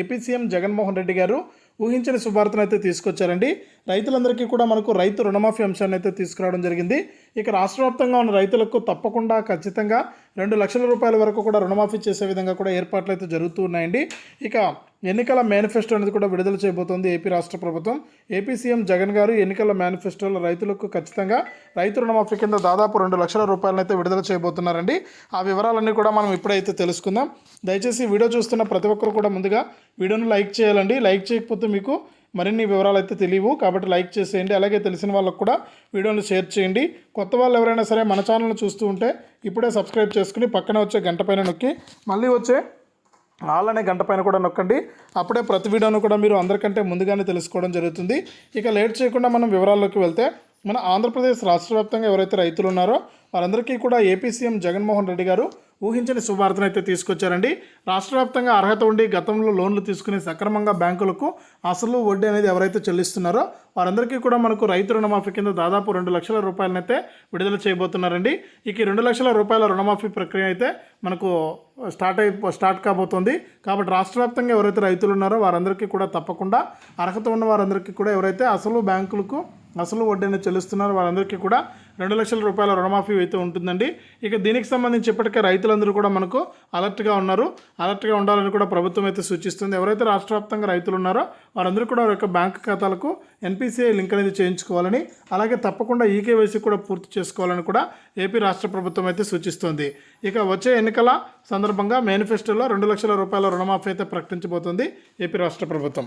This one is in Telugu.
ఏపీ సీఎం జగన్మోహన్ రెడ్డి గారు ఊహించని శుభార్తను అయితే తీసుకొచ్చారండి. రైతులందరికీ కూడా మనకు రైతు రుణమాఫీ అంశాన్ని అయితే తీసుకురావడం జరిగింది. ఇక రాష్ట్ర వ్యాప్తంగా ఉన్న రైతులకు తప్పకుండా ఖచ్చితంగా రెండు లక్షల రూపాయల వరకు కూడా రుణమాఫీ చేసే విధంగా కూడా ఏర్పాట్లు అయితే జరుగుతూ ఉన్నాయండి. ఇక ఎన్నికల మేనిఫెస్టో అనేది కూడా విడుదల చేయబోతోంది ఏపీ రాష్ట్ర ప్రభుత్వం. ఏపీ సీఎం జగన్ గారు ఎన్నికల మేనిఫెస్టోలో రైతులకు ఖచ్చితంగా రైతు రుణమాఫీ కింద దాదాపు రెండు లక్షల రూపాయలనైతే విడుదల చేయబోతున్నారండి. ఆ వివరాలన్నీ కూడా మనం ఇప్పుడైతే తెలుసుకుందాం. దయచేసి వీడియో చూస్తున్న ప్రతి ఒక్కరు కూడా ముందుగా వీడియోను లైక్ చేయాలండి. లైక్ చేయకపోతే మీకు మరిన్ని వివరాలు అయితే తెలియవు. కాబట్టి లైక్ చేసేయండి. అలాగే తెలిసిన వాళ్ళకు కూడా వీడియోని షేర్ చేయండి. కొత్త వాళ్ళు ఎవరైనా సరే మన ఛానల్ని చూస్తూ ఉంటే ఇప్పుడే సబ్స్క్రైబ్ చేసుకుని పక్కన వచ్చే గంట పైన నొక్కి మళ్ళీ వచ్చే ఆల్ అనే గంట పైన కూడా నొక్కండి. అప్పుడే ప్రతి వీడియోను కూడా మీరు అందరికంటే ముందుగానే తెలుసుకోవడం జరుగుతుంది. ఇక లేట్ చేయకుండా మనం వివరాల్లోకి వెళ్తే మన ఆంధ్రప్రదేశ్ రాష్ట్ర వ్యాప్తంగా ఎవరైతే రైతులు ఉన్నారో వారందరికీ కూడా ఏపీ సీఎం జగన్మోహన్ రెడ్డి గారు ఊహించని శుభార్తను అయితే తీసుకొచ్చారండి. రాష్ట్ర వ్యాప్తంగా అర్హత ఉండి గతంలో లోన్లు తీసుకుని సక్రమంగా బ్యాంకులకు అసలు వడ్డీ అనేది ఎవరైతే చెల్లిస్తున్నారో వారందరికీ కూడా మనకు రైతు రుణమాఫీ కింద దాదాపు రెండు లక్షల రూపాయలనైతే విడుదల చేయబోతున్నారండి. ఇక రెండు లక్షల రూపాయల రుణమాఫీ ప్రక్రియ అయితే మనకు స్టార్ట్ అయి స్టార్ట్ కాబోతోంది. కాబట్టి రాష్ట్ర వ్యాప్తంగా ఎవరైతే రైతులు ఉన్నారో వారందరికీ కూడా తప్పకుండా అర్హత ఉన్న వారందరికీ కూడా ఎవరైతే అసలు బ్యాంకులకు అసలు వడ్డీని చెల్లిస్తున్నారు. వారందరికీ కూడా రెండు లక్షల రూపాయల రుణమాఫీ అయితే ఉంటుందండి. ఇక దీనికి సంబంధించి ఇప్పటికే రైతులందరూ కూడా మనకు అలర్ట్గా ఉన్నారు. అలర్ట్గా ఉండాలని కూడా ప్రభుత్వం అయితే సూచిస్తుంది. ఎవరైతే రాష్ట్ర వ్యాప్తంగా రైతులు ఉన్నారో వారందరూ కూడా వారి యొక్క బ్యాంక్ ఖాతాలకు ఎన్పిసిఐ లింక్ అనేది చేయించుకోవాలని అలాగే తప్పకుండా ఈకేవైసీ కూడా పూర్తి చేసుకోవాలని కూడా ఏపీ రాష్ట్ర ప్రభుత్వం అయితే సూచిస్తోంది. ఇక వచ్చే ఎన్నికల సందర్భంగా మేనిఫెస్టోలో రెండు లక్షల రూపాయల రుణమాఫీ అయితే ప్రకటించబోతోంది ఏపీ రాష్ట్ర ప్రభుత్వం.